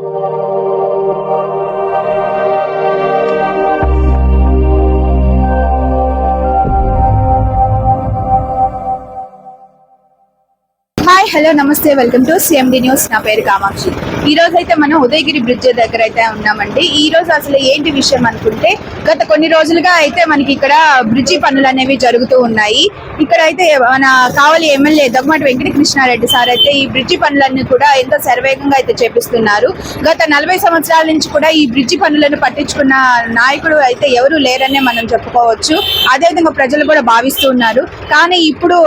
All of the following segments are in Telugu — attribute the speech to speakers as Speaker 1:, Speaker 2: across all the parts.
Speaker 1: హాయ్ హలో నమస్తే వెల్కమ్ టు సిఎండి న్యూస్ నా పేరు కామాక్షి. ఈ రోజు అయితే మనం ఉదయగిరి బ్రిడ్జ్ దగ్గర అయితే ఉన్నామండి. ఈ రోజు అసలు ఏంటి విషయం అనుకుంటే గత కొన్ని రోజులుగా అయితే మనకి ఇక్కడ బ్రిడ్జి పనులు అనేవి జరుగుతూ ఉన్నాయి. ఇక్కడ అయితే మన కావలి ఎమ్మెల్యే దగ్గమాటి వెంకట కృష్ణారెడ్డి సార్ అయితే ఈ బ్రిడ్జి పనులన్నీ కూడా ఎంతో శరవేగంగా అయితే చేపిస్తున్నారు. గత నలభై సంవత్సరాల నుంచి కూడా ఈ బ్రిడ్జి పనులను పట్టించుకున్న నాయకుడు అయితే ఎవరు లేరనే మనం చెప్పుకోవచ్చు. అదేవిధంగా ప్రజలు కూడా భావిస్తూ ఉన్నారు. కానీ ఇప్పుడు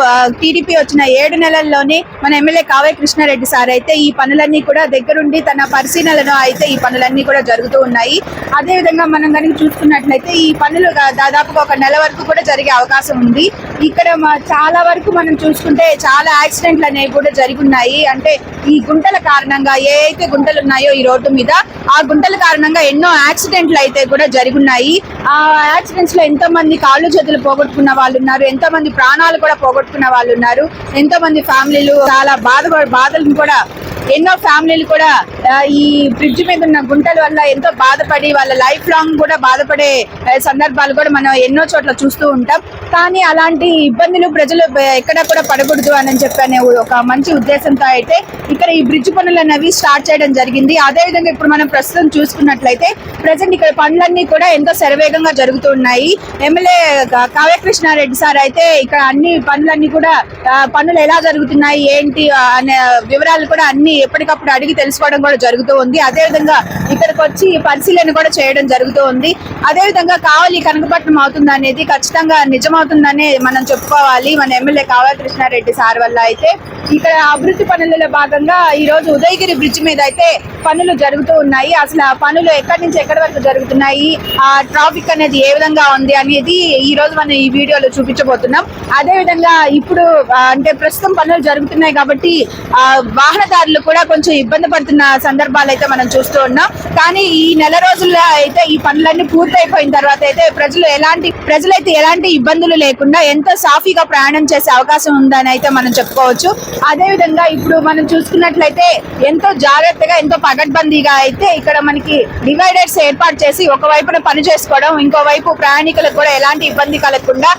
Speaker 1: టీడీపీ వచ్చిన ఏడు నెలల్లోనే మన ఎమ్మెల్యే కావ్య కృష్ణారెడ్డి సార్ అయితే ఈ పనులన్నీ కూడా దగ్గరుండి తన పరిశీలనలో అయితే ఈ పనులన్నీ కూడా జరుగుతూ ఉన్నాయి. అదే విధంగా మనం కనుక చూసుకున్నట్లయితే ఈ పనులు దాదాపుగా ఒక నెల వరకు కూడా జరిగే అవకాశం ఉంది. ఇక్కడ చాలా వరకు మనం చూసుకుంటే చాలా యాక్సిడెంట్లు అనేవి కూడా జరిగి అంటే ఈ గుంటల కారణంగా ఏ అయితే గుంటలు ఉన్నాయో ఈ రోడ్డు మీద ఆ గుంటల కారణంగా ఎన్నో యాక్సిడెంట్లు అయితే కూడా జరిగి ఉన్నాయి ఆ యాక్సిడెంట్స్లో ఎంతో మంది కాళ్ళు చేతులు పోగొట్టుకున్న వాళ్ళు ఉన్నారు ఎంతో మంది ప్రాణాలు కూడా పోగొట్టుకున్న వాళ్ళు ఉన్నారు ఎంతో మంది ఫ్యామిలీలు చాలా బాధ బాధలను కూడా ఎన్నో ఫ్యామిలీలు కూడా ఈ బ్రిడ్జ్ మీద ఉన్న గుంటల వల్ల ఎంతో బాధపడి వాళ్ళ లైఫ్ లాంగ్ కూడా బాధపడే సందర్భాలు కూడా మనం ఎన్నో చోట్ల చూస్తూ ఉంటాం. కానీ అలాంటి ఇబ్బందులు ప్రజలు బ- ఎక్కడ కూడా పడకూడదు అని చెప్పి ఒక మంచి ఉద్దేశంతో అయితే ఇక్కడ ఈ బ్రిడ్జ్ పనులు అనేవి స్టార్ట్ చేయడం జరిగింది. అదే విధంగా ఇప్పుడు మనం ప్రస్తుతం చూసుకున్నట్లయితే ప్రజెంట్ ఇక్కడ పనులన్నీ కూడా ఎంతో శరవేగంగా జరుగుతూ ఉన్నాయి. ఎమ్మెల్యే కావ్యకృష్ణారెడ్డి సార్ అయితే ఇక్కడ అన్ని పనులన్నీ కూడా పనులు ఎలా జరుగుతున్నాయి ఏంటి అనే వివరాలు కూడా అన్ని ఎప్పటికప్పుడు అడిగి తెలుసుకోవడం కూడా జరుగుతూ ఉంది. అదే విధంగా ఇక్కడికి వచ్చి పరిశీలన కూడా చేయడం జరుగుతూ ఉంది. అదే విధంగా కావాలి కనకపట్నం అవుతుంది అనేది ఖచ్చితంగా నిజమవుతుందనే మనం చెప్పుకోవాలి. మన ఎమ్మెల్యే కావాలి కృష్ణారెడ్డి సార్ వల్ల అయితే. ఇక్కడ అభివృద్ధి పనులలో భాగంగా ఈ రోజు ఉదయగిరి బ్రిడ్జ్ మీద అయితే పనులు జరుగుతూ ఉన్నాయి. అసలు ఆ పనులు ఎక్కడి నుంచి ఎక్కడి వరకు జరుగుతున్నాయి? ఆ ట్రాఫిక్ అనేది ఏ విధంగా ఉంది అనేది ఈ రోజు మనం ఈ వీడియోలో చూపించబోతున్నాం. అదే విధంగా ఇప్పుడు అంటే ప్రస్తుతం పనులు జరుగుతున్నాయి కాబట్టి ఆ వాహనదారులు కూడా కొంచెం ఇబ్బంది పడుతున్న సందర్భాలు అయితే మనం చూస్తూ ఉన్నాం. కానీ ఈ నెల రోజుల్లో అయితే ఈ పనులన్నీ పూర్తయిపోయిన తర్వాత అయితే ప్రజలు ఎలాంటి ప్రజలైతే ఎలాంటి ఇబ్బందులు లేకుండా ఎంతో సాఫీగా ప్రయాణం చేసే అవకాశం ఉందని అయితే మనం చెప్పుకోవచ్చు. అదే విధంగా ఇప్పుడు మనం చూసుకున్నట్లయితే ఎంతో జాగ్రత్తగా ఎంతో పగడ్బందీగా అయితే ఇక్కడ మనకి డివైడర్స్ ఏర్పాటు చేసి ఒక వైపున పని చేసుకోవడం ఇంకో వైపు ప్రయాణికులకు కూడా ఎలాంటి ఇబ్బంది కలగకుండా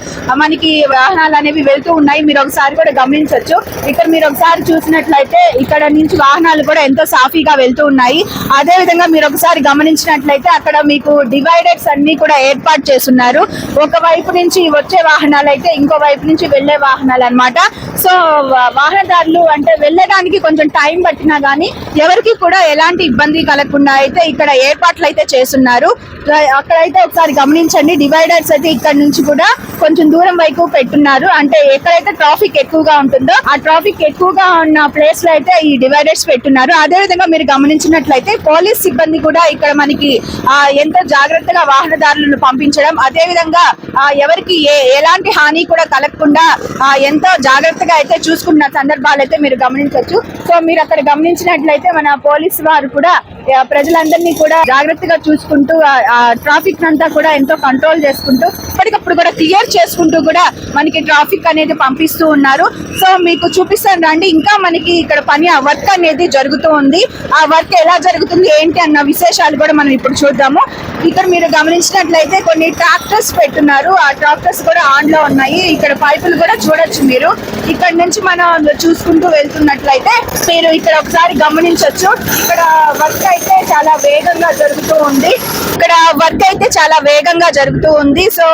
Speaker 1: మనకి వాహనాలు అనేవి వెళ్తూ ఉన్నాయి. మీరు ఒకసారి కూడా గమనించవచ్చు ఇక్కడ మీరు ఒకసారి చూసినట్లయితే ఇక్కడ నుంచి వాహనాలు కూడా ఎంతో సాఫీగా వెళ్తూ ఉన్నాయి. అదే విధంగా మీరు ఒకసారి గమనించినట్లయితే అక్కడ మీకు డివైడర్స్ అన్ని కూడా ఏర్పాటు చేస్తున్నారు. ఒక వైపు నుంచి వచ్చే వాహనాలు అయితే ఇంకో వైపు నుంచి వెళ్ళే వాహనాలు అన్నమాట. సో వా- వాహనదారులు అంటే వెళ్ళడానికి కొంచెం టైం పట్టినా గానీ ఎవరికి కూడా ఎలాంటి ఇబ్బంది కలగకుండా అయితే ఇక్కడ ఏర్పాట్లు అయితే చేస్తున్నారు. అక్కడైతే ఒకసారి గమనించండి. డివైడర్స్ అయితే ఇక్కడ నుంచి కూడా కొంచెం దూరం వైపు పెట్టున్నారు. అంటే ఎక్కడైతే ట్రాఫిక్ ఎక్కువగా ఉంటుందో ఆ ట్రాఫిక్ ఎక్కువగా ఉన్న ప్లేస్లో అయితే ఈ డివైడర్స్ పెట్టున్నారు. అదే విధంగా మీరు గమనించినట్లయితే పోలీస్ సిబ్బంది కూడా ఇక్కడ మనకి ఎంతో జాగ్రత్తగా వాహనదారులను పంపించడం అదే విధంగా ఎవరికి ఏ ఎలాంటి హాని కూడా కలగకుండా ఎంతో జాగ్రత్తగా అయితే చూసుకున్న సందర్భాలు అయితే మీరు గమనించవచ్చు. సో మీరు అక్కడ గమనించినట్లయితే మన పోలీసు వారు కూడా ప్రజలందరినీ కూడా జాగ్రత్తగా చూసుకుంటూ ఆ ట్రాఫిక్ అంతా కూడా ఎంతో కంట్రోల్ చేసుకుంటూ ఇప్పటికప్పుడు కూడా క్లియర్ చేసుకుంటూ కూడా మనకి ట్రాఫిక్ అనేది పంపిస్తూ ఉన్నారు. సో మీకు చూపిస్తాను రండి. ఇంకా మనకి ఇక్కడ పని ఆ వర్క్ అనేది జరుగుతూ ఉంది. ఆ వర్క్ ఎలా జరుగుతుంది ఏంటి అన్న విశేషాలు కూడా మనం ఇప్పుడు చూద్దాము. ఇక్కడ మీరు గమనించినట్లయితే కొన్ని ట్రాక్టర్స్ పెట్టున్నారు. ఆ ట్రాక్టర్స్ కూడా ఆన్లో ఉన్నాయి. ఇక్కడ పైపులు కూడా చూడొచ్చు మీరు. ఇక్కడ నుంచి మనం చూసుకుంటూ వెళ్తున్నట్లయితే మీరు ఇక్కడ ఒకసారి గమనించవచ్చు ఇక్కడ వర్క్ అయితే చాలా వేగంగా జరుగుతూ ఉంది. ఇక్కడ వర్క్ అయితే చాలా వేగంగా జరుగుతూ ఉంది. సో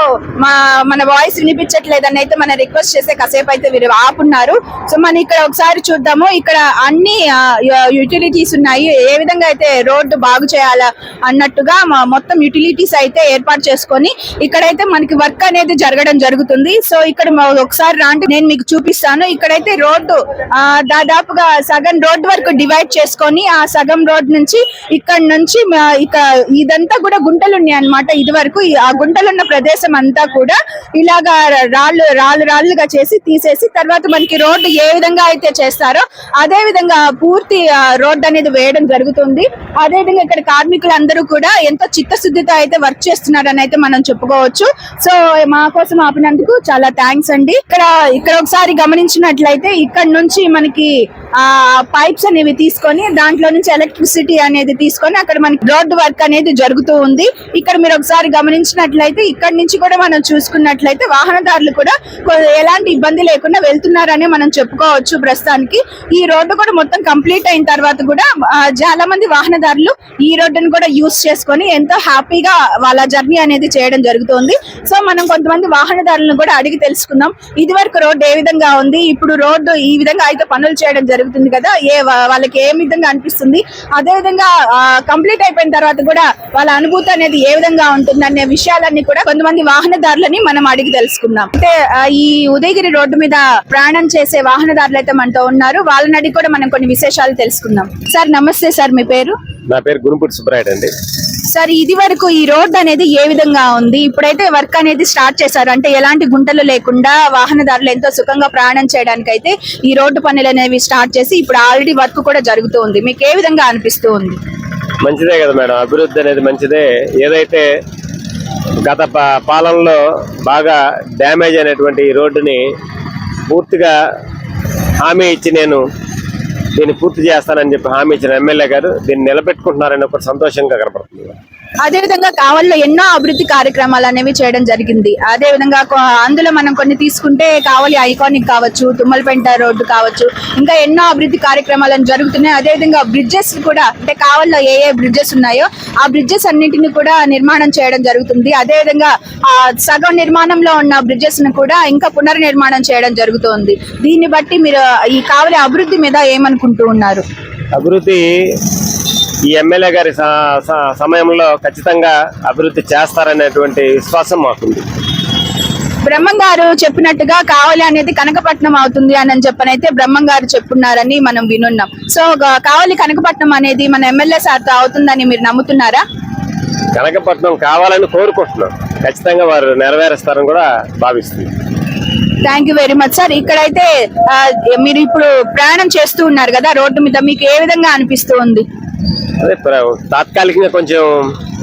Speaker 1: మా మన వాయిస్ వినిపించట్లేదని అయితే మన రిక్వెస్ట్ చేస్తే కాసేపు అయితే వీరు ఆపున్నారు. సో మనం ఇక్కడ ఒకసారి చూద్దాము. ఇక్కడ అన్ని యూటిలిటీస్ ఉన్నాయి. ఏ విధంగా అయితే రోడ్డు బాగు చేయాలా అన్నట్టుగా మొత్తం యూటిలిటీస్ అయితే ఏర్పాటు చేసుకొని ఇక్కడైతే మనకి వర్క్ అనేది జరగడం జరుగుతుంది. సో ఇక్కడ ఒకసారి రాంటి నేను మీకు చూపిస్తాను. ఇక్కడైతే రోడ్డు ఆ, దాదాపుగా సగం రోడ్ వరకు డివైడ్ చేసుకొని ఆ సగం రోడ్ నుంచి ఇక్కడ నుంచి ఇక ఇదంతా కూడా గుంటలు ఉన్నాయి అనమాట ఇది వరకు ఆ గుంటలున్న ప్రదేశం అంతా కూడా ఇలాగా రాళ్ళు రాళ్ళు రాళ్ళుగా చేసి తీసేసి తర్వాత మనకి రోడ్డు ఏ విధంగా అయితే చేస్తారో అదే విధంగా పూర్తి రోడ్డు అనేది వేయడం జరుగుతుంది. అదే విధంగా ఇక్కడ కార్మికులు అందరూ కూడా ఎంతో చిత్తశుద్ధితో అయితే వర్క్ చేస్తున్నారని అయితే మనం చెప్పుకోవచ్చు. సో మా కోసం ఆపినందుకు చాలా థ్యాంక్స్ అండి. ఇక్కడ ఇక్కడ ఒకసారి గమనించినట్లయితే ఇక్కడ నుంచి మనకి ఆ పైప్స్ అనేవి తీసుకొని దాంట్లో నుంచి ఎలక్ట్రిసిటీ అనేది తీసుకొని అక్కడ మనకి రోడ్ వర్క్ అనేది జరుగుతూ ఉంది. ఇక్కడ మీరు ఒకసారి గమనించినట్లయితే ఇక్కడ నుంచి కూడా మనం చూసుకున్నట్లయితే వాహనదారులు కూడా ఎలాంటి ఇబ్బంది లేకుండా వెళ్తున్నారని మనం చెప్పుకోవచ్చు ప్రస్తుతానికి. ఈ రోడ్డు కూడా మొత్తం కంప్లీట్ అయిన తర్వాత కూడా చాలా మంది వాహనదారులు ఈ రోడ్డును కూడా యూస్ చేసుకొని ఎంతో హ్యాపీగా వాళ్ళ జర్నీ అనేది చేయడం జరుగుతుంది. సో మనం కొంతమంది వాహనదారులను కూడా అడిగి తెలుసుకుందాం. ఇది వరకు రోడ్డు ఏ విధంగా ఉంది? ఇప్పుడు రోడ్డు ఈ విధంగా అయితే పనులు చేయడం జరుగుతుంది కదా? ఏ వాళ్ళకి ఏ విధంగా అనిపిస్తుంది? అదే విధంగా కంప్లీట్ అయిపోయిన తర్వాత కూడా వాళ్ళ అనుభూతి అనేది ఏ విధంగా ఉంటుంది అనే విషయాలన్నీ కూడా కొంతమంది వాహనదారులని మనం అడిగి తెలుసుకుందాం. అయితే ఈ ఉదయగిరి రోడ్డు మీద ప్రయాణం చేసే వాహనదారులు అయితే మనతో ఉన్నారు. వాళ్ళని అడిగి కూడా మనం కొన్ని విశేషాలు తెలుసుకుందాం. సార్ నమస్తే సార్ మీ పేరు?
Speaker 2: నా పేరు గురుపూటి సుబ్బరాయుడు అండి.
Speaker 1: సార్ ఇది వరకు ఈ రోడ్ అనేది ఏ విధంగా ఉంది? ఇప్పుడైతే వర్క్ అనేది స్టార్ట్ చేశారు. అంటే ఎలాంటి గుంటలు లేకుండా వాహనదారులు ఎంతో సుఖంగా ప్రయాణం చేయడానికి అయితే ఈ రోడ్డు పనులు అనేవి స్టార్ట్ చేసి ఇప్పుడు ఆల్రెడీ వర్క్ కూడా జరుగుతూ ఉంది. మీకు ఏ విధంగా అనిపిస్తూ ఉంది?
Speaker 2: మంచిదే కదా మేడం. అభివృద్ధి అనేది మంచిదే. ఏదైతే గత పాలనలో బాగా డ్యామేజ్ అయినటువంటి ఈ రోడ్డుని పూర్తిగా హామీ ఇచ్చి నేను దీన్ని పూర్తి చేస్తానని చెప్పి హామీ ఇచ్చిన ఎమ్మెల్యే గారు దీన్ని నిలబెట్టుకుంటున్నారని ఒక సంతోషంగా కనపడుతుంది.
Speaker 1: అదే విధంగా కావల్లో ఎన్నో అభివృద్ధి కార్యక్రమాలు అనేవి చేయడం జరిగింది. అదే విధంగా అందులో మనం కొన్ని తీసుకుంటే కావలి ఐకానిక్ కావచ్చు తుమ్మలపెంట రోడ్డు కావచ్చు ఇంకా ఎన్నో అభివృద్ధి కార్యక్రమాలు జరుగుతున్నాయి. అదే విధంగా బ్రిడ్జెస్ కూడా అంటే కావల్లో ఏ ఏ బ్రిడ్జెస్ ఉన్నాయో ఆ బ్రిడ్జెస్ అన్నింటిని కూడా నిర్మాణం చేయడం జరుగుతుంది. అదే విధంగా ఆ సగం నిర్మాణంలో ఉన్న బ్రిడ్జెస్ను కూడా ఇంకా పునర్నిర్మాణం చేయడం జరుగుతుంది. దీన్ని బట్టి మీరు ఈ కావలి అభివృద్ధి మీద ఏమనుకుంటూ ఉన్నారు?
Speaker 2: అభివృద్ధి ఈ ఎమ్మెల్యే గారి సమయంలో ఖచ్చితంగా అభివృద్ధి చేస్తారనేటువంటి విశ్వాసం మాకుంది.
Speaker 1: బ్రహ్మం గారు చెప్పినట్టుగా కావాలి అనేది కనకపట్నం అవుతుంది అని చెప్పనైతే బ్రహ్మం గారు చెప్పున్నారని మనం వినున్నాం. సో కావలి కనకపట్నం అనేది మన ఎమ్మెల్యే సార్తో అవుతుందని మీరు నమ్ముతున్నారా?
Speaker 2: కనకపట్నం కావాలని కోరుకుంటున్నాం. ఖచ్చితంగా వారు నెరవేరుస్తారని కూడా భావిస్తుంది
Speaker 1: thank you very much sir ఇక్కడైతే మీరు ఇప్పుడు ప్రయాణం చేస్తూ ఉన్నారు కదా రోడ్డు మీద మీకు ఏ విధంగా అనిపిస్తూ ఉంది?
Speaker 2: అదే ప్ర- తాత్కాలికంగా కొంచెం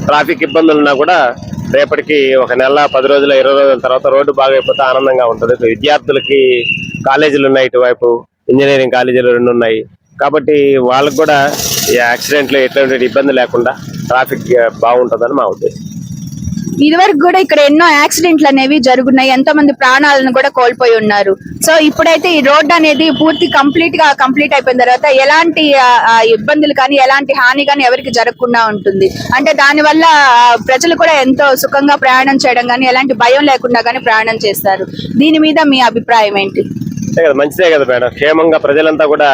Speaker 2: ట్రాఫిక్ ఇబ్బందులు ఉన్నా కూడా రేపటికి ఒక నెల పది రోజుల ఇరవై రోజుల తర్వాత రోడ్డు బాగా అయిపోతే ఆనందంగా ఉంటుంది. విద్యార్థులకి కాలేజీలు ఉన్నాయి ఇటువైపు ఇంజనీరింగ్ కాలేజీలు రెండు ఉన్నాయి. కాబట్టి వాళ్ళకు కూడా ఈ యాక్సిడెంట్లు ఎటువంటి ఇబ్బంది లేకుండా ట్రాఫిక్ బాగుంటుందని మా ఉద్దేశం.
Speaker 1: ఇదివరకు కూడా ఇక్కడ ఎన్నో యాక్సిడెంట్లు అనేవి జరుగున్నాయి. ఎంతో మంది ప్రాణాలను కూడా కోల్పోయి ఉన్నారు. సో ఇప్పుడైతే ఈ రోడ్ అనేది పూర్తి కంప్లీట్గా కంప్లీట్ అయిపోయిన తర్వాత ఎలాంటి ఇబ్బందులు కానీ ఎలాంటి హాని కానీ ఎవరికి జరగకుండా ఉంటుంది. అంటే దానివల్ల ప్రజలు కూడా ఎంతో సుఖంగా ప్రయాణం చేయడం కానీ ఎలాంటి భయం లేకుండా కానీ ప్రయాణం చేస్తారు. దీని మీద మీ అభిప్రాయం ఏంటి?
Speaker 2: మంచిదే కదా మేడం. క్షేమంగా ప్రజలంతా కూడా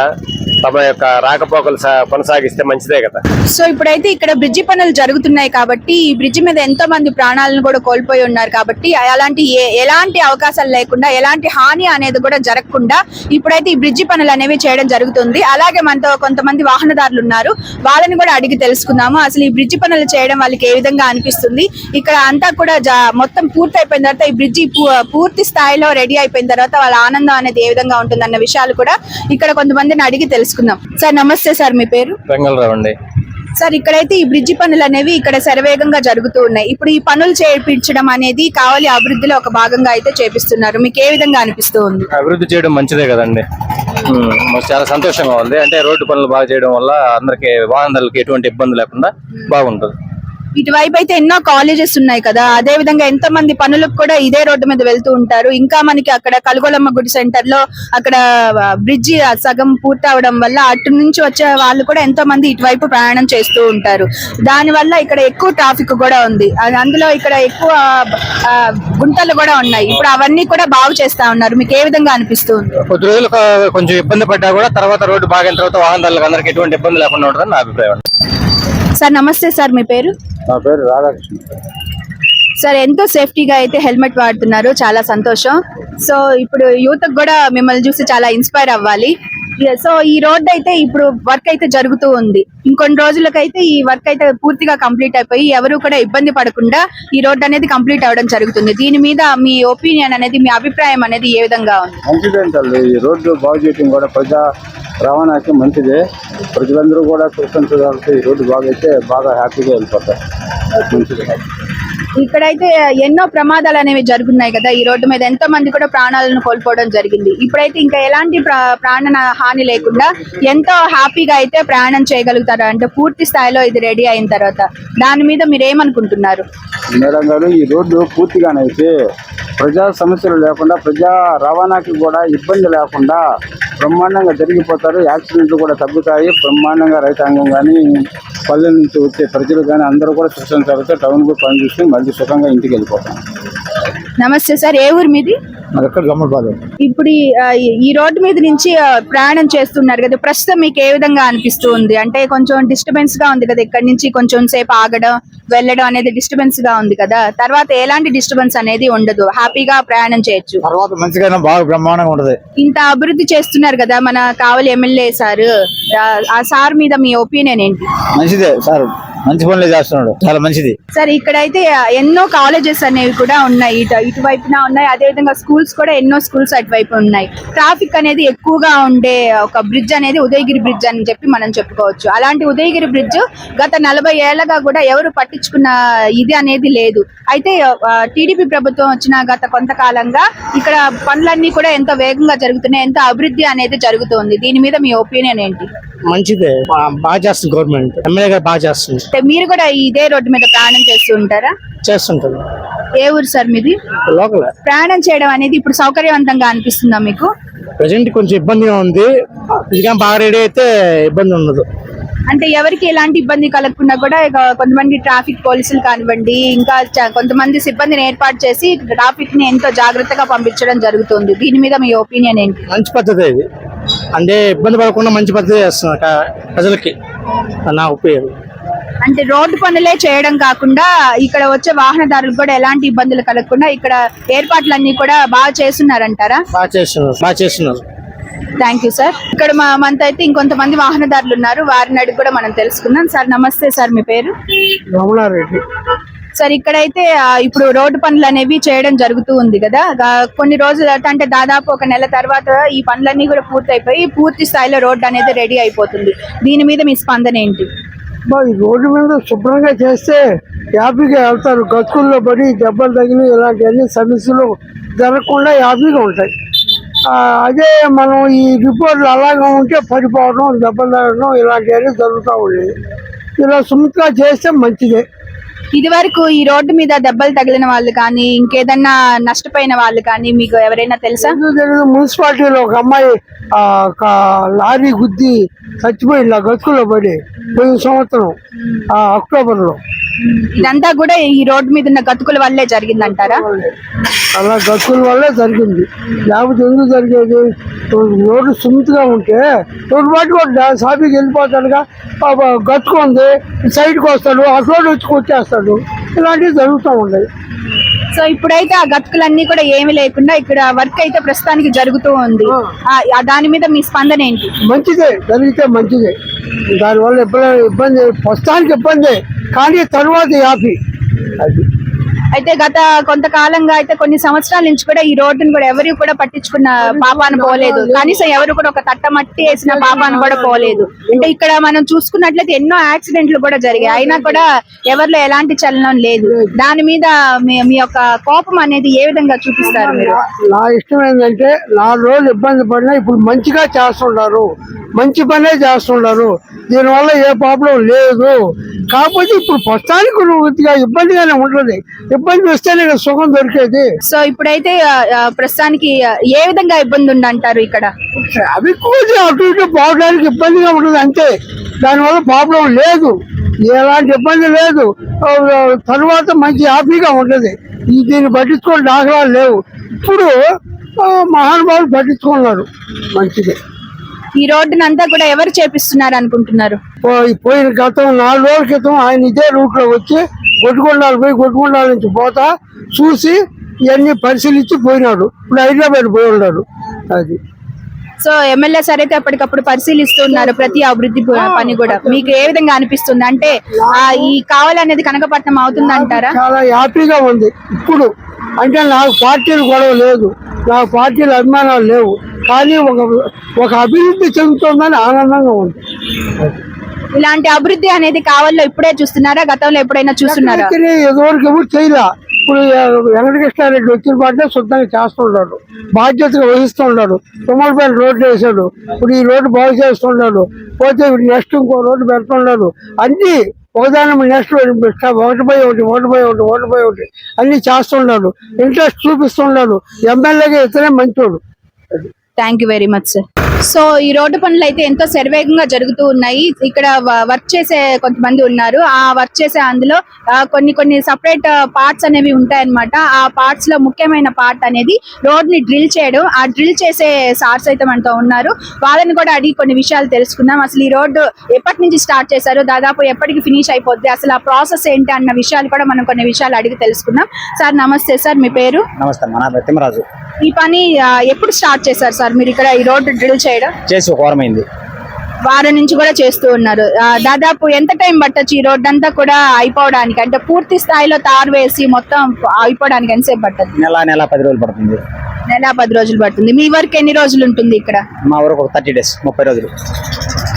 Speaker 2: తమ యొక్క రాకపోకలు కొనసాగిస్తే మంచిదే కదా?
Speaker 1: సో ఇప్పుడైతే ఇక్కడ బ్రిడ్జి పనులు జరుగుతున్నాయి కాబట్టి ఈ బ్రిడ్జి మీద ఎంతో మంది ప్రాణాలను కూడా కోల్పోయి ఉన్నారు కాబట్టి అలాంటి ఎలాంటి అవకాశాలు లేకుండా ఎలాంటి హాని అనేది కూడా జరగకుండా ఇప్పుడైతే ఈ బ్రిడ్జి పనులు అనేవి చేయడం జరుగుతుంది. అలాగే మనతో కొంతమంది వాహనదారులు ఉన్నారు. వాళ్ళని కూడా అడిగి తెలుసుకుందాము. అసలు ఈ బ్రిడ్జి పనులు చేయడం వాళ్ళకి ఏ విధంగా అనిపిస్తుంది? ఇక్కడ అంతా కూడా జా- మొత్తం పూర్తి అయిపోయిన తర్వాత ఈ బ్రిడ్జి పూ- పూర్తి స్థాయిలో రెడీ అయిపోయిన తర్వాత వాళ్ళ ఆనందం అనేది ఏ విధంగా ఉంటుంది అన్న విషయాలు కూడా ఇక్కడ కొంతమందిని అడిగి తెలుసు తెలుసుకుందాం సార్ నమస్తే సార్ మీ పేరు?
Speaker 3: వెంగళరావు అండి.
Speaker 1: సార్ ఇక్కడైతే ఈ బ్రిడ్జి పనులు అనేవి ఇక్కడ శరవేగంగా జరుగుతూ ఉన్నాయి. ఇప్పుడు ఈ పనులు చేయించడం అనేది కావలి అభివృద్ధిలో ఒక భాగంగా అయితే చేపిస్తున్నారు. మీకు ఏ విధంగా అనిపిస్తూ ఉంది?
Speaker 3: అభివృద్ధి చేయడం మంచిదే కదండి. మాకు చాలా సంతోషంగా ఉంది. అంటే రోడ్డు పనులు బాగా చేయడం వల్ల అందరికి వాహనాలకి ఎటువంటి ఇబ్బంది లేకుండా బాగుంటుంది.
Speaker 1: ఇటువైపు అయితే ఎన్నో కాలేజెస్ ఉన్నాయి కదా. అదే విధంగా ఎంతో మంది పనులకు కూడా ఇదే రోడ్డు మీద వెళ్తూ ఉంటారు. ఇంకా మనకి అక్కడ కలుగొలమ్మ గుడి సెంటర్లో అక్కడ బ్రిడ్జి సగం పూర్తి అవడం వల్ల అటు నుంచి వచ్చే వాళ్ళు కూడా ఎంతో మంది ఇటువైపు ప్రయాణం చేస్తూ ఉంటారు. దాని వల్ల ఇక్కడ ఎక్కువ ట్రాఫిక్ కూడా ఉంది. అది అందులో ఇక్కడ ఎక్కువ గుంటలు కూడా ఉన్నాయి. ఇప్పుడు అవన్నీ కూడా బాగు చేస్తా ఉన్నారు. మీకు ఏ విధంగా అనిపిస్తుంది
Speaker 3: కొద్ది రోజులు కొంచెం ఇబ్బంది పడ్డా కూడా తర్వాత రోడ్డు బాగిన తర్వాత వాహనదారులకు అందరికి ఎటువంటి ఇబ్బంది లేకుండా ఉంటుందని నా అభిప్రాయం.
Speaker 1: సార్ నమస్తే సార్. మీ పేరు?
Speaker 2: నా పేరు రాధాకృష్ణ.
Speaker 1: సార్ ఎంతో సేఫ్టీగా అయితే హెల్మెట్ వాడుతున్నారు. చాలా సంతోషం. సో ఇప్పుడు యూత్ కూడా మిమ్మల్ని చూసి చాలా ఇన్స్పైర్ అవ్వాలి. సో ఈ రోడ్ అయితే ఇప్పుడు వర్క్ అయితే జరుగుతూ ఉంది. ఇంకొన్ని రోజులకైతే ఈ వర్క్ అయితే పూర్తిగా కంప్లీట్ అయిపోయి ఎవరు కూడా ఇబ్బంది పడకుండా ఈ రోడ్ అనేది కంప్లీట్ అవ్వడం జరుగుతుంది. దీని మీద మీ ఒపీనియన్ అనేది మీ అభిప్రాయం అనేది ఏ విధంగా ఉంది?
Speaker 4: మంచిదే ఈ రోడ్డు బాగు చేయడం కూడా ప్రజా రవాణాకి మంచిదే. ప్రజలందరూ కూడా చూస్తుంటే ఈ రోడ్డు బాగైతే బాగా హ్యాపీగా వెళ్ళిపోతారు. మంచిది.
Speaker 1: ఇక్కడైతే ఎన్నో ప్రమాదాలు అనేవి జరుగుతున్నాయి కదా. ఈ రోడ్డు మీద ఎంతో మంది కూడా ప్రాణాలను కోల్పోవడం జరిగింది. ఇప్పుడైతే ఇంకా ఎలాంటి ప్రా- ప్రాణ హాని లేకుండా ఎంతో హ్యాపీగా అయితే ప్రయాణం చేయగలుగుతారు. అంటే పూర్తి స్థాయిలో ఇది రెడీ అయిన తర్వాత దాని మీద మీరు ఏమనుకుంటున్నారు
Speaker 4: మేడం గారు ఈ రోడ్డు పూర్తిగానైతే ప్రజా సమస్యలు లేకుండా ప్రజా రవాణాకి కూడా ఇబ్బంది లేకుండా బ్రహ్మాండంగా జరిగిపోతారు. యాక్సిడెంట్లు కూడా తగ్గుతాయి. బ్రహ్మాండంగా రైతాంగం కానీ పల్లెల నుంచి వచ్చే ప్రజలు కానీ అందరూ కూడా సుఖం తర్వాత టౌన్కు పని చూసి మళ్ళీ సుఖంగా ఇంటికి వెళ్ళిపోతాం
Speaker 1: నమస్తే సార్ ఏ ఊరు మీది?
Speaker 4: మరి ఎక్కడ
Speaker 1: ఇప్పుడు ఈ, రోడ్డు మీద నుంచి ప్రయాణం చేస్తున్నారు కదా ప్రస్తుతం మీకు ఏ విధంగా అనిపిస్తూ ఉంది? అంటే కొంచెం డిస్టర్బెన్స్గా ఉంది కదా ఇక్కడ నుంచి కొంచెం సేపు ఆగడం వెళ్ళడం అనేది డిస్టర్బెన్స్గా ఉంది కదా. తర్వాత ఎలాంటి డిస్టర్బెన్స్ అనేది ఉండదు. హ్యాపీగా ప్రయాణం చేయొచ్చు.
Speaker 4: తర్వాత మంచిగా బాగా బ్రహ్మాండంగా ఉంటది.
Speaker 1: ఇంత అభివృద్ధి చేస్తున్నారు కదా మన కావలి ఎమ్మెల్యే సార్. ఆ సార్ మీద మీ ఒపీనియన్ ఏంటి?
Speaker 4: మంచిదే సార్. మంచి పనులే చేస్తున్నాడు. చాలా మంచిది.
Speaker 1: సార్ ఇక్కడైతే ఎన్నో కాలేజెస్ అనేవి కూడా ఉన్నాయి. ఇటు ఇటువైపున ఉన్నాయి. అదే విధంగా స్కూల్స్ కూడా ఎన్నో స్కూల్స్ వైపు ఉన్నాయి. ట్రాఫిక్ అనేది ఎక్కువగా ఉండే ఒక బ్రిడ్జ్ అనేది ఉదయగిరి బ్రిడ్జ్ అని చెప్పి మనం చెప్పుకోవచ్చు. అలాంటి ఉదయగిరి బ్రిడ్జ్ గత నలభై ఏళ్ళగా కూడా ఎవరు పట్టించుకున్న ఇది అనేది లేదు. అయితే టీడీపీ ప్రభుత్వం వచ్చిన గత కొంతకాలంగా ఇక్కడ పనులన్నీ కూడా ఎంతో వేగంగా జరుగుతున్నాయి ఎంతో అభివృద్ధి అనేది జరుగుతుంది. దీని మీద మీ ఒపీనియన్ ఏంటి?
Speaker 5: మంచిదే. బాగా చేస్తుంది గవర్నమెంట్. ఎమ్మెల్యే గారు బాగా చేస్తుంది.
Speaker 1: అంటే మీరు కూడా ఇదే రోడ్డు మీద ప్రయాణం చేస్తూ ఉంటారా?
Speaker 5: చేస్తుంటుంది
Speaker 1: ఏ ఊరు సార్ మీది?
Speaker 5: లోకల్.
Speaker 1: ప్రయాణం చేయడం అనేది ఇప్పుడు సౌకర్యవంతంగా అనిపిస్తుందా మీకు?
Speaker 5: ప్రజెంట్ కొంచెం ఇబ్బందిగా ఉంది. ఇంకా బాగా రెడీ అయితే ఇబ్బంది ఉండదు.
Speaker 1: అంటే ఎవరికి ఎలాంటి ఇబ్బంది కలగకుండా కూడా కొంతమంది ట్రాఫిక్ పోలీసులు కానివ్వండి ఇంకా కొంతమంది సిబ్బందిని ఏర్పాటు చేసి ట్రాఫిక్ని ఎంతో జాగ్రత్తగా పంపించడం జరుగుతుంది. దీని మీద మీ ఒపీనియన్ ఏంటి?
Speaker 5: మంచి పద్ధతి ఇది. అంటే ఇబ్బంది పడకుండా మంచి పద్ధతి చేస్తున్నారు ప్రజలకి నా ఉపయోగం.
Speaker 1: అంటే రోడ్డు పనులే చేయడం కాకుండా ఇక్కడ వచ్చే వాహనదారులకు కూడా ఎలాంటి ఇబ్బందులు కలగకుండా ఇక్కడ ఏర్పాట్లన్నీ కూడా బాగా చేస్తున్నారంటారా?
Speaker 5: బాగా చేస్తున్నారు బాగా చేస్తున్నారు.
Speaker 1: థ్యాంక్ యూ సార్ ఇక్కడ మా మనతో అయితే ఇంకొంతమంది వాహనదారులు ఉన్నారు. వారిని అడిగి కూడా మనం తెలుసుకుందాం. సార్ నమస్తే సార్ మీ పేరు?
Speaker 5: రమణారెడ్డి.
Speaker 1: సార్ ఇక్కడైతే ఇప్పుడు రోడ్డు పనులు అనేవి చేయడం జరుగుతూ ఉంది కదా. కొన్ని రోజులు అంటే దాదాపు ఒక నెల తర్వాత ఈ పనులన్నీ కూడా పూర్తయిపోయి పూర్తి స్థాయిలో రోడ్డు అనేది రెడీ అయిపోతుంది. దీని మీద మీ స్పందన ఏంటి?
Speaker 6: రోడ్డు మీద శుభ్రంగా చేస్తే హ్యాపీగా వెళ్తారు. గతుకుల్లో పడి దెబ్బలు తగిలి ఇలాంటివన్నీ సమస్యలు జరగకుండా హ్యాపీగా ఉంటాయి. అదే మనం ఈ రిపోర్ట్లు అలాగే ఉంటే పడిపోవడం దెబ్బలు తగ్గడం ఇలాంటివన్నీ జరుగుతూ ఉండేది ఇలా సుముఖంగా చేస్తే మంచిదే.
Speaker 1: ఇది వరకు ఈ రోడ్డు మీద దెబ్బలు తగిలిన వాళ్ళు కానీ ఇంకేదన్నా నష్టపోయిన వాళ్ళు కానీ మీకు ఎవరైనా తెలుసా?
Speaker 6: మున్సిపాలిటీలో ఒక అమ్మాయి ఆ, ఒక లారీ గుద్ది చచ్చిపోయింది ఆ గతుకుల్లో పడి పోయిన సంవత్సరం ఆ అక్టోబర్లో.
Speaker 1: ఇదంతా కూడా ఈ రోడ్డు మీద ఉన్న గతుకుల వల్లే జరిగిందంటారా?
Speaker 6: అలా గతుకుల వల్లే జరిగింది. లేకపోతే ఎందుకు జరిగేది? రోడ్డు సుమిత్గా ఉంటే రోడ్డు పాటు కూడా సాఫీకి వెళ్ళిపోతాడుగా. పాప గతుకు ఉంది సైడ్కి వస్తాడు ఆ రోడ్డు వచ్చి కొట్టేస్తాడు. ఇలాంటివి జరుగుతూ ఉండేది
Speaker 1: సో ఇప్పుడైతే ఆ గతుకులన్నీ కూడా ఏమీ లేకుండా ఇక్కడ వర్క్ అయితే ప్రస్తుతానికి జరుగుతూ ఉంది. దాని మీద మీ స్పందన ఏంటి?
Speaker 6: మంచిదే జరిగితే మంచిదే. దానివల్ల ఇబ్బంది ఇబ్బంది ప్రస్తుతానికి ఇబ్బంది కానీ తర్వాత హ్యాపీ అది.
Speaker 1: అయితే గత కొంతకాలంగా అయితే కొన్ని సంవత్సరాల నుంచి కూడా ఈ రోడ్డును కూడా ఎవరు కూడా పట్టించుకున్న పాపాను పోలేదు. కనీసం ఎవరు కూడా ఒక తట్ట మట్టి వేసిన పాపాను కూడా పోలేదు. అంటే ఇక్కడ మనం చూసుకున్నట్లయితే ఎన్నో యాక్సిడెంట్లు కూడా జరిగాయి. అయినా కూడా ఎవరిలో ఎలాంటి చలనం లేదు. దాని మీద మీ మీ యొక్క కోపం అనేది ఏ విధంగా చూపిస్తారు మీరు?
Speaker 6: నా ఇష్టం ఏంటంటే నా రోజులు ఇబ్బంది పడినా ఇప్పుడు మంచిగా చేస్తున్నారు మంచి పనే చేస్తున్నారు దీనివల్ల ఏ ప్రాబ్లం లేదు. కాకపోతే ఇప్పుడు ప్రస్తుతానికి కొద్దిగా ఇబ్బందిగానే ఉంటుంది. ఇబ్బంది వస్తేనే సుఖం దొరికేది.
Speaker 1: సో ఇప్పుడైతే ప్రస్తుతానికి ఏ విధంగా ఇబ్బంది ఉంది అంటారు ఇక్కడ?
Speaker 6: అవి కూడా అటు ఇటు పోవడానికి ఇబ్బందిగా ఉంటుంది అంతే. దానివల్ల ప్రాబ్లం లేదు. ఎలాంటి ఇబ్బంది లేదు. తర్వాత మంచి హ్యాపీగా ఉంటుంది. ఈ దీన్ని పట్టించుకోవడం దాఖలాలు లేవు. ఇప్పుడు మహానుభావులు పట్టించుకున్నారు మంచిది.
Speaker 1: ఈ రోడ్డును అంతా కూడా ఎవరు చేపిస్తున్నారు అనుకుంటున్నారు?
Speaker 6: పోయి- పోయిన గతం నాలుగు రోజుల క్రితం ఆయన ఇదే రూట్లో వచ్చి గొడ్డుకొండాలు పోయి గొడ్డుకొండాల నుంచి పోతా చూసి ఇవన్నీ పరిశీలించి పోయినాడు. ఇప్పుడు హైదరాబాద్ పోయి ఉన్నాడు. అది.
Speaker 1: సో ఎమ్మెల్యే సార్ అయితే ఎప్పటికప్పుడు పరిశీలిస్తూ ఉన్నారు ప్రతి అభివృద్ధి పని కూడా. మీకు ఏ విధంగా అనిపిస్తుంది? అంటే ఆ, ఈ కావాలనేది కనకపట్నం అవుతుంది అంటారా
Speaker 6: చాలా హ్యాపీగా ఉంది. ఇప్పుడు అంటే నాకు పార్టీలు గొడవ లేదు. నాకు పార్టీల అభిమానాలు లేవు. కానీ ఒక ఒక అభివృద్ధి చెందుతుందని ఆనందంగా ఉంది.
Speaker 1: ఇలాంటి అభివృద్ధి అనేది కావాలో ఇప్పుడే చూస్తున్నారా? గతంలో ఎప్పుడైనా చూస్తున్నారా?
Speaker 6: ఎదువరకు ఎవరు చేయలే. ఇప్పుడు వెంకటకృష్ణారెడ్డి వచ్చిన పాటే శుద్ధంగా చేస్తున్నాడు బాధ్యతగా వహిస్తున్నాడు తుమ్మలపల్లి రోడ్డు వేసాడు. ఇప్పుడు ఈ రోడ్డు బాగు చేస్తున్నాడు పోతే నెక్స్ట్ ఇంకో రోడ్డు పెడుతున్నాడు అన్ని ఒకదాని నెక్స్ట్ ఒకటి పై ఒకటి ఓటు పై ఒకటి ఒకటి పై ఒకటి. అన్ని చేస్తున్నాడు ఇంట్రెస్ట్ చూపిస్తున్నాడు ఎమ్మెల్యేగా ఇతనే మంచోడు.
Speaker 1: Thank you very much sir so ఈ రోడ్డు పనులు అయితే ఎంతో శరవేగంగా జరుగుతూ ఉన్నాయి. ఇక్కడ వర్క్ చేసే కొంతమంది ఉన్నారు. ఆ వర్క్ చేసే అందులో కొన్ని కొన్ని సపరేట్ పార్ట్స్ అనేవి ఉంటాయన్నమాట. ఆ పార్ట్స్లో ముఖ్యమైన పార్ట్ అనేది రోడ్ని డ్రిల్ చేయడం. ఆ డ్రిల్ చేసే సార్స్ అయితే మనతో ఉన్నారు. వాళ్ళని కూడా అడిగి కొన్ని విషయాలు తెలుసుకుందాం. అసలు ఈ రోడ్డు ఎప్పటి నుంచి స్టార్ట్ చేశారు? దాదాపు ఎప్పటికి ఫినిష్ అయిపోద్ది? అసలు ఆ ప్రాసెస్ ఏంటి అన్న విషయాలు కూడా మనం కొన్ని విషయాలు అడిగి తెలుసుకుందాం. సార్ నమస్తే సార్. మీ పేరు?
Speaker 7: నమస్తే.
Speaker 1: ఈ పని ఎప్పుడు స్టార్ట్ చేశారు సార్ మీరు ఇక్కడ ఈ రోడ్డు డ్రిల్ చేయడం?
Speaker 7: చేసి ఒక వారమైంది
Speaker 1: వారం నుంచి కూడా చేస్తూ ఉన్నారు. దాదాపు ఎంత టైం పట్టొచ్చు ఈ రోడ్డు అంతా కూడా అయిపోవడానికి? అంటే పూర్తి స్థాయిలో తారు వేసి మొత్తం అయిపోవడానికి ఎంతసేపు పట్టదు
Speaker 7: నెల నెల పది రోజులు పడుతుంది.
Speaker 1: నెల పది రోజులు పడుతుంది. మీ వర్క్ ఎన్ని రోజులు ఉంటుంది ఇక్కడ?
Speaker 7: మా వరకు ఒక థర్టీ డేస్ ముప్పై రోజులు.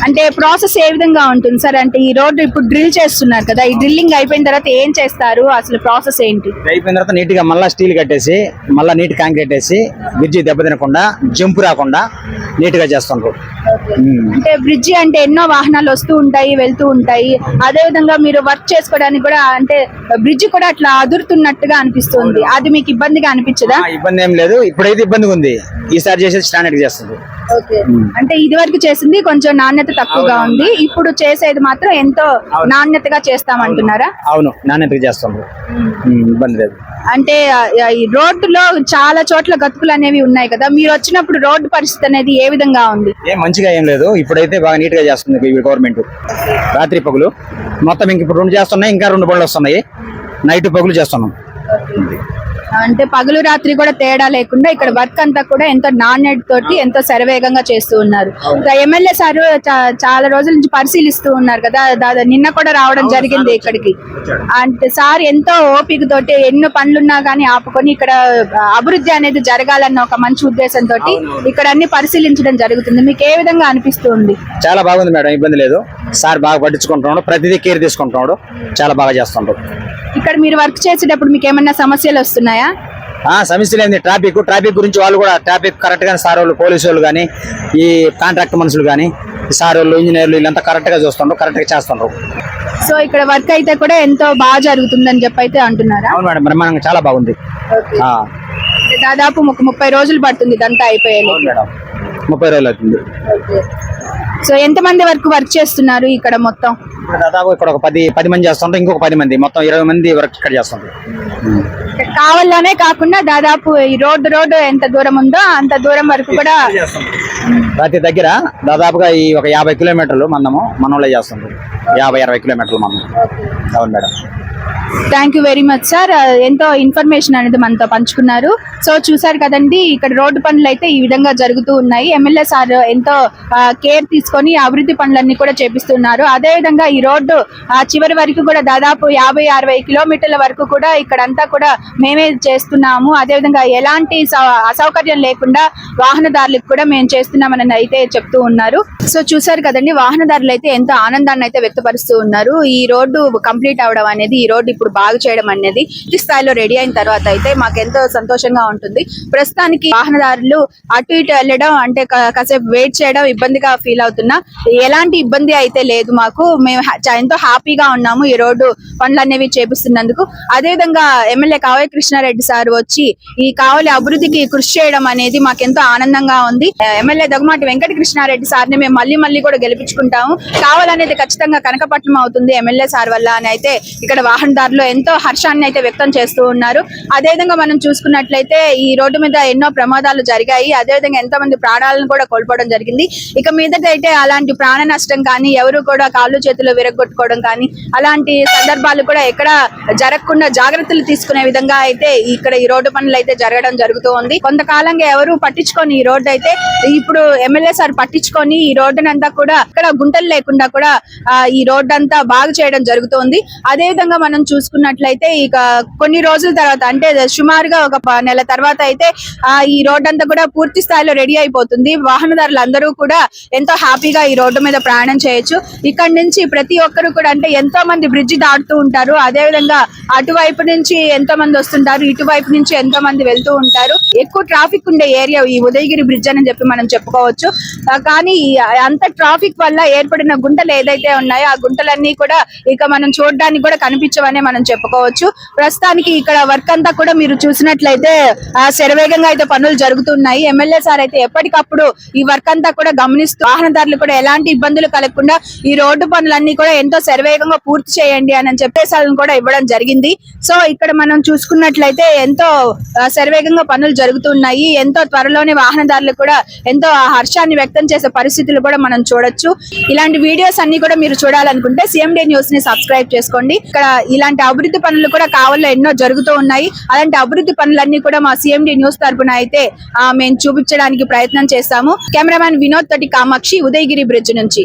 Speaker 1: అంటే ప్రాసెస్ ఏ విధంగా ఉంటుంది సార్? అంటే ఈ రోడ్డు ఇప్పుడు డ్రిల్ చేస్తున్నారు కదా ఈ డ్రిల్లింగ్ అయిపోయిన తర్వాత ఏం చేస్తారు? అసలు ప్రాసెస్ ఏంటి?
Speaker 7: అయిపోయిన తర్వాత నీట్గా మళ్ళీ స్టీల్ కట్టేసి మళ్ళీ నీట్ కాంక్రీట్ వేసి బ్రిడ్జి దెబ్బతినకుండా జంపు రాకుండా నీట్గా చేస్తుండ్రు.
Speaker 1: అంటే బ్రిడ్జి అంటే ఎన్నో వాహనాలు వస్తూ ఉంటాయి వెళ్తూ ఉంటాయి. అదే విధంగా మీరు వర్క్ చేసుకోవడానికి కూడా అంటే బ్రిడ్జి కూడా అట్లా అదురుతున్నట్టుగా అనిపిస్తుంది. అది మీకు ఇబ్బందిగా అనిపించదా?
Speaker 7: ఇబ్బంది ఏం లేదు. ఇప్పుడైతే ఇబ్బందిగా ఉంది. ఈసారి చేసేది స్టాండర్డ్ చేస్తుంది.
Speaker 1: అంటే ఇది వరకు చేసింది కొంచెం నాణ్యత తక్కువగా ఉంది. ఇప్పుడు చేసేది మాత్రం ఎంతో నాణ్యతగా చేస్తామంటున్నారా?
Speaker 7: అవును. నాణ్యతగా ఉమ్, ఇబ్బంది లేదు.
Speaker 1: అంటే రోడ్డులో చాలా చోట్ల గతుకులు అనేవి ఉన్నాయి కదా. మీరు వచ్చినప్పుడు రోడ్డు పరిస్థితి అనేది ఏ విధంగా ఉంది?
Speaker 7: ఏం మంచిగా ఏం లేదు. ఇప్పుడైతే బాగా నీట్గా చేస్తుంది గవర్నమెంట్. రాత్రి పగులు. మొత్తం ఇంక ఇప్పుడు రెండు చేస్తున్నాయి ఇంకా రెండు బండ్లు వస్తున్నాయి. నైట్ పగులు చేస్తున్నాం.
Speaker 1: అంటే పగలు రాత్రి కూడా తేడా లేకుండా ఇక్కడ వర్క్ అంతా కూడా ఎంతో నాణ్యత తోటి ఎంతో శరవేగంగా చేస్తూ ఉన్నారు. ఎమ్మెల్యే సార్ చాలా రోజుల నుంచి పరిశీలిస్తూ ఉన్నారు కదా నిన్న కూడా రావడం జరిగింది ఇక్కడికి. అంటే సార్ ఎంతో ఓపిక తోటి ఎన్నో పనులున్నా కానీ ఆపుకొని ఇక్కడ అభివృద్ధి అనేది జరగాలన్న ఒక మంచి ఉద్దేశంతో ఇక్కడ అన్ని పరిశీలించడం జరుగుతుంది. మీకు ఏ విధంగా అనిపిస్తుంది
Speaker 7: చాలా బాగుంది మేడం ఇబ్బంది లేదు. సార్ బాగా పట్టించుకుంటున్నాడు ప్రతిదీ కేర్ తీసుకుంటున్నాడు చాలా బాగా చేస్తుంటాడు
Speaker 1: ఇక్కడ మీరు వర్క్ చేసేటప్పుడు మీకు ఏమన్నా సమస్యలు వస్తున్నాయా?
Speaker 7: ఆ సమస్యలు ఏంది? ట్రాఫిక్ ట్రాఫిక్ గురించి వాళ్ళు కూడా ట్రాఫిక్ కరెక్ట్గా సార్ వాళ్ళు పోలీసు వాళ్ళు కానీ ఈ కాంట్రాక్ట్ మనుషులు కానీ సార్ వాళ్ళు ఇంజనీర్లు వీళ్ళంతా కరెక్ట్గా చూస్తుండ్రు కరెక్ట్గా చేస్తుండ్రు.
Speaker 1: సో ఇక్కడ వర్క్ అయితే కూడా ఎంతో బాగా జరుగుతుందని చెప్పి అయితే అంటున్నారా?
Speaker 7: అవును మేడం బ్రహ్మాండంగా చాలా బాగుంది.
Speaker 1: దాదాపు ఒక ముప్పై రోజులు పడుతుంది ఇదంతా అయిపోయేది
Speaker 7: అవును మేడం. ముప్పై రోజులు అవుతుంది.
Speaker 1: సో ఎంత మంది వరకు వర్క్ చేస్తున్నారు ఇక్కడ మొత్తం?
Speaker 7: ఇప్పుడు దాదాపు ఇక్కడ ఒక పది పది మంది చేస్తుంటారు ఇంకొక పది మంది. మొత్తం ఇరవై మంది వర్క్ ఇక్కడ చేస్తుంటారు
Speaker 1: కావాలనే కాకుండా దాదాపు ఈ రోడ్డు రోడ్డు ఎంత దూరం ఉందో అంత దూరం వరకు కూడా
Speaker 7: ప్రతి దగ్గర దాదాపుగా ఈ ఒక యాభై కిలోమీటర్లు మనము మనోళ్ళే చేస్తుంటారు యాభై అరవై కిలోమీటర్లు మనం అవును madam.
Speaker 1: Thank you very much sir ఎంతో ఇన్ఫర్మేషన్ అనేది మనతో పంచుకున్నారు. సో చూసారు కదండి ఇక్కడ రోడ్డు పనులు అయితే ఈ విధంగా జరుగుతూ ఉన్నాయి. ఎమ్మెల్యే సార్ ఎంతో కేర్ తీసుకొని అభివృద్ధి పనులన్నీ కూడా చేపిస్తున్నారు. అదే విధంగా ఈ రోడ్డు ఆ, చివరి వరకు కూడా దాదాపు యాభై అరవై కిలోమీటర్ల వరకు కూడా ఇక్కడంతా కూడా మేమే చేస్తున్నాము. అదే విధంగా ఎలాంటి సౌ- అసౌకర్యం లేకుండా వాహనదారులకు కూడా మేము చేస్తున్నామని అయితే చెప్తూ ఉన్నారు. సో చూసారు కదండి వాహనదారులు అయితే ఎంతో ఆనందాన్ని అయితే వ్యక్తపరుస్తూ ఉన్నారు. ఈ రోడ్డు కంప్లీట్ అవడం అనేది ఈ రోడ్డు ఇప్పుడు బాగు చేయడం అనేది ఈ స్థాయిలో రెడీ అయిన తర్వాత అయితే మాకు ఎంతో సంతోషంగా ఉంటుంది. ప్రస్తుతానికి వాహనదారులు అటు ఇటు వెళ్ళడం అంటే కాసేపు వెయిట్ చేయడం ఇబ్బందిగా ఫీల్ అవుతున్నా. ఎలాంటి ఇబ్బంది అయితే లేదు మాకు. మేము ఎంతో హ్యాపీగా ఉన్నాము. ఈ రోడ్డు పనులు అనేవి చేపిస్తున్నందుకు. అదే విధంగా ఎమ్మెల్యే కావలి కృష్ణారెడ్డి సార్ వచ్చి ఈ కావలి అభివృద్ధికి కృషి చేయడం అనేది మాకెంతో ఆనందంగా ఉంది. ఎమ్మెల్యే దగ్గమాటి వెంకట కృష్ణారెడ్డి సార్ని మేము మళ్ళీ మళ్ళీ కూడా గెలిపించుకుంటాము. కావాలనేది ఖచ్చితంగా కనకపట్నం అవుతుంది ఎమ్మెల్యే సార్ వల్ల అని అయితే ఇక్కడ వాహనదారులు ఎంతో హర్షాన్ని అయితే వ్యక్తం చేస్తూ ఉన్నారు. అదేవిధంగా మనం చూసుకున్నట్లయితే ఈ రోడ్డు మీద ఎన్నో ప్రమాదాలు జరిగాయి. అదేవిధంగా ఎంతో మంది ప్రాణాలను కూడా కోల్పోవడం జరిగింది. ఇక మీదట అయితే అలాంటి ప్రాణ నష్టం కానీ ఎవరు కూడా కాళ్ళు చేతులు విరగొట్టుకోవడం కానీ అలాంటి సందర్భాలు కూడా ఎక్కడ జరగకుండా జాగ్రత్తలు తీసుకునే విధంగా అయితే ఇక్కడ ఈ రోడ్డు పనులు అయితే జరగడం జరుగుతూ ఉంది. కొంతకాలంగా ఎవరు పట్టించుకొని ఈ రోడ్డు అయితే ఇప్పుడు ఎమ్మెల్యే సార్ పట్టించుకొని ఈ రోడ్డునంతా కూడా ఇక్కడ గుంటలు లేకుండా కూడా ఈ రోడ్డు అంతా బాగు చేయడం జరుగుతోంది. అదే విధంగా మనం చూసుకున్నట్లయితే ఇక కొన్ని రోజుల తర్వాత అంటే సుమారుగా ఒక ప- నెల తర్వాత అయితే ఆ ఈ రోడ్డు అంతా కూడా పూర్తి స్థాయిలో రెడీ అయిపోతుంది. వాహనదారులు అందరూ కూడా ఎంతో హ్యాపీగా ఈ రోడ్డు మీద ప్రయాణం చేయొచ్చు. ఇక్కడ నుంచి ప్రతి ప్రతి ఒక్కరు కూడా అంటే ఎంతో మంది బ్రిడ్జి దాటుతూ ఉంటారు. అదే విధంగా అటువైపు నుంచి ఎంతో మంది వస్తుంటారు. ఇటువైపు నుంచి ఎంతో మంది వెళ్తూ ఉంటారు. ఎక్కువ ట్రాఫిక్ ఉండే ఏరియా ఈ ఉదయగిరి బ్రిడ్జ్ అని చెప్పి మనం చెప్పుకోవచ్చు. కానీ అంత ట్రాఫిక్ వల్ల ఏర్పడిన గుంటలు ఏదైతే ఉన్నాయో ఆ గుంటలన్నీ కూడా ఇక మనం చూడడానికి కూడా కనిపించవనే మనం చెప్పుకోవచ్చు. ప్రస్తుతానికి ఇక్కడ వర్క్ అంతా కూడా మీరు చూసినట్లయితే శరవేగంగా అయితే పనులు జరుగుతున్నాయి. ఎమ్మెల్యే సార్ అయితే ఎప్పటికప్పుడు ఈ వర్క్ అంతా కూడా గమనిస్తూ వాహనదారులు కూడా ఎలాంటి ఇబ్బందులు కలగకుండా ఈ రోడ్డు పనులన్నీ కూడా ఎంతో శరవేగంగా పూర్తి చేయండి అని చెప్పేసాలను కూడా ఇవ్వడం జరిగింది. సో ఇక్కడ మనం చూసుకున్నట్లయితే ఎంతో శరవేగంగా పనులు జరుగుతున్నాయి. ఎంతో త్వరలోనే వాహనదారులు కూడా ఎంతో హర్షాన్ని వ్యక్తం చేసే పరిస్థితులు కూడా మనం చూడొచ్చు. ఇలాంటి వీడియోస్ అన్ని కూడా మీరు చూడాలనుకుంటే సిఎండి న్యూస్ని సబ్స్క్రైబ్ చేసుకోండి. ఇక్కడ ఇలాంటి అభివృద్ధి పనులు కూడా కావాలో ఎన్నో జరుగుతూ ఉన్నాయి. అలాంటి అభివృద్ధి పనులన్నీ కూడా మా సిఎండి న్యూస్ తరపున అయితే మేము చూపించడానికి ప్రయత్నం చేస్తాము. కెమెరామ్యాన్ వినోద్ తోటి కామాక్షి ఉదయగిరి బ్రిడ్జ్ నుంచి.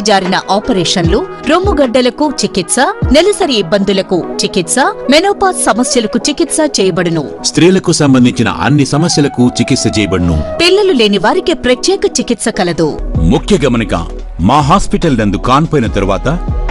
Speaker 8: జారిన ఆపరేషన్లు రొమ్ముగడ్డలకు చికిత్స నెలసరి ఇబ్బందులకు చికిత్స మెనోపాజ్ సమస్యలకు చికిత్స చేయబడును.
Speaker 9: స్త్రీలకు సంబంధించిన అన్ని సమస్యలకు చికిత్స చేయబడును.
Speaker 8: పిల్లలు లేని వారికి ప్రత్యేక చికిత్స కలదు.
Speaker 9: ముఖ్య గమనిక మా హాస్పిటల్ నందు కాన్పోయిన తరువాత